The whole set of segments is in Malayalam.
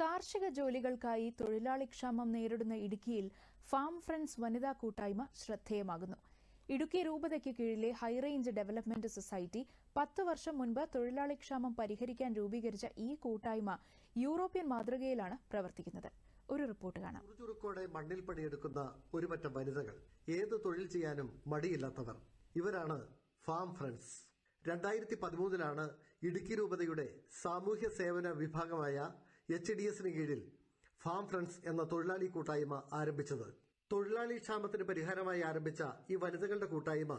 കാർഷിക ജോലികൾക്കായി തൊഴിലാളിക്ഷാമം നേരിടുന്ന ഇടുക്കിയിൽ ഫാം ഫ്രണ്ട്സ് വനിതാ കൂട്ടായ്മ ശ്രദ്ധേയമാകുന്നു. ഇടുക്കി രൂപതയ്ക്ക് കീഴിലെ ഹൈറേഞ്ച് ഡെവലപ്മെന്റ് സൊസൈറ്റി പത്ത് വർഷം മുൻപ് തൊഴിലാളി തൊഴിലാളിക്ഷാമം പരിഹരിക്കാൻ രൂപീകരിച്ച ഈ കൂട്ടായ്മ യൂറോപ്യൻ മാതൃകയിലാണ് പ്രവർത്തിക്കുന്നത്. ഒരു റിപ്പോർട്ട് കാണാം. മണ്ണിൽ പണിയെടുക്കുന്ന ഒരുപറ്റം വനിതകൾ ഏത് തൊഴിൽ ചെയ്യാനും മടിയില്ലാത്തവർ. ഇവരാണ് ഫാം ഫ്രണ്ട്സ്. രണ്ടായിരത്തി പതിമൂന്നിലാണ് ഇടുക്കി രൂപതയുടെ സാമൂഹ്യ സേവന വിഭാഗമായ എച്ച് ഡി എസിന് കീഴിൽ ഫാം ഫ്രണ്ട്സ് എന്ന തൊഴിലാളി കൂട്ടായ്മ ആരംഭിച്ചത്. തൊഴിലാളി ക്ഷാമത്തിന് പരിഹാരമായി ആരംഭിച്ച ഈ വനിതകളുടെ കൂട്ടായ്മ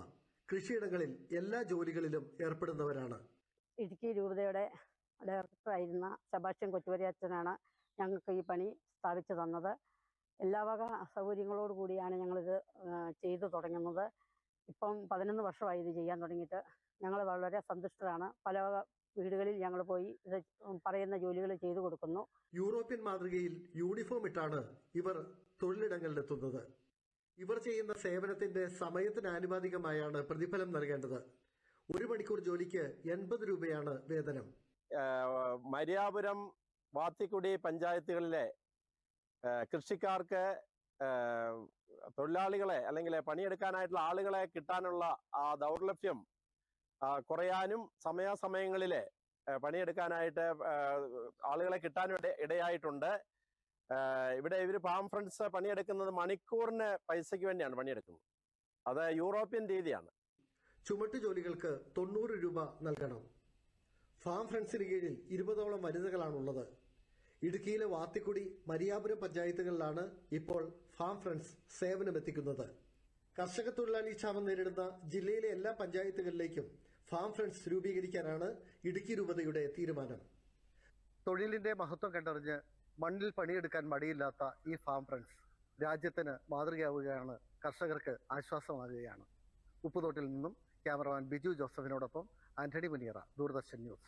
കൃഷിയിടങ്ങളിൽ എല്ലാ ജോലികളിലും ഏർപ്പെടുന്നവരാണ്. ഇടുക്കി രൂപതയുടെ ഡയറക്ടറായിരുന്ന സെബാസ്റ്റ്യൻ കൊച്ചുവരിയാച്ചനാണ് ഞങ്ങൾക്ക് ഈ പണി സ്ഥാപിച്ചു തന്നത്. എല്ലാ വക സൗകര്യങ്ങളോട് കൂടിയാണ് ഞങ്ങളിത് ചെയ്തു തുടങ്ങുന്നത്. ഇപ്പം പതിനൊന്ന് വർഷമായി ഇത് ചെയ്യാൻ തുടങ്ങിയിട്ട് ഞങ്ങൾ വളരെ സന്തുഷ്ടരാണ്. പല വീടുകളിൽ ഞങ്ങൾ പോയി ഇത് പറയുന്ന ജോലികൾ ചെയ്തു കൊടുക്കുന്നു. യൂറോപ്യൻ മാതൃകയിൽ യൂണിഫോം ഇട്ടാണ് ഇവർ തൊഴിലിടങ്ങളിലെത്തുന്നത്. ഇവർ ചെയ്യുന്ന സേവനത്തിന്റെ സമയത്തിന് ആനുപാതികമായാണ് പ്രതിഫലം നൽകേണ്ടത്. ഒരു മണിക്കൂർ ജോലിക്ക് എൺപത് രൂപയാണ് വേതനം. മര്യാപുരം വാത്തിക്കുടി പഞ്ചായത്തുകളിലെ കൃഷിക്കാർക്ക് തൊഴിലാളികളെ അല്ലെങ്കിൽ പണിയെടുക്കാനായിട്ടുള്ള ആളുകളെ കിട്ടാനുള്ള ആ ദൗർലഭ്യം കുറയാനും സമയാസമയങ്ങളിൽ പണിയെടുക്കാനായിട്ട് ആളുകളെ കിട്ടാനും ഇട ഇടയായിട്ടുണ്ട്. ഇവിടെ ഇവർ ഫാം ഫ്രണ്ട്സ് പണിയെടുക്കുന്നത് മണിക്കൂറിന് പൈസയ്ക്ക് വേണ്ടിയാണ് പണിയെടുക്കുന്നത്. അത് യൂറോപ്യൻ രീതിയാണ്. ചുമട്ടു ജോലികൾക്ക് തൊണ്ണൂറ് രൂപ നൽകണം. ഫാം ഫ്രണ്ട്സിന് കീഴിൽ ഇരുപതോളം വനിതകളാണുള്ളത്. ഇടുക്കിയിലെ വാത്തിക്കുടി മരിയാപുരം പഞ്ചായത്തുകളിലാണ് ഇപ്പോൾ ഫാം ഫ്രണ്ട്സ് സേവനമെത്തിക്കുന്നത് കർഷക തൊഴിലാളി ക്ഷാമം നേരിടുന്ന ജില്ലയിലെ എല്ലാ പഞ്ചായത്തുകളിലേക്കും ഫാം ഫ്രണ്ട്സ് രൂപീകരിക്കാനാണ് ഇടുക്കി രൂപതയുടെ തീരുമാനം. തൊഴിലിന്റെ മഹത്വം കണ്ടറിഞ്ഞ് മണ്ണിൽ പണിയെടുക്കാൻ മടിയില്ലാത്ത ഈ ഫാം ഫ്രണ്ട്സ് രാജ്യത്തിന് മാതൃകയാവുകയാണ് കർഷകർക്ക് ആശ്വാസമാകുകയാണ്. ഉപ്പുതോട്ടിൽ നിന്നും ക്യാമറമാൻ ബിജു ജോസഫിനോടൊപ്പം ആന്റണി മുനിയറ ദൂരദർശൻ ന്യൂസ്.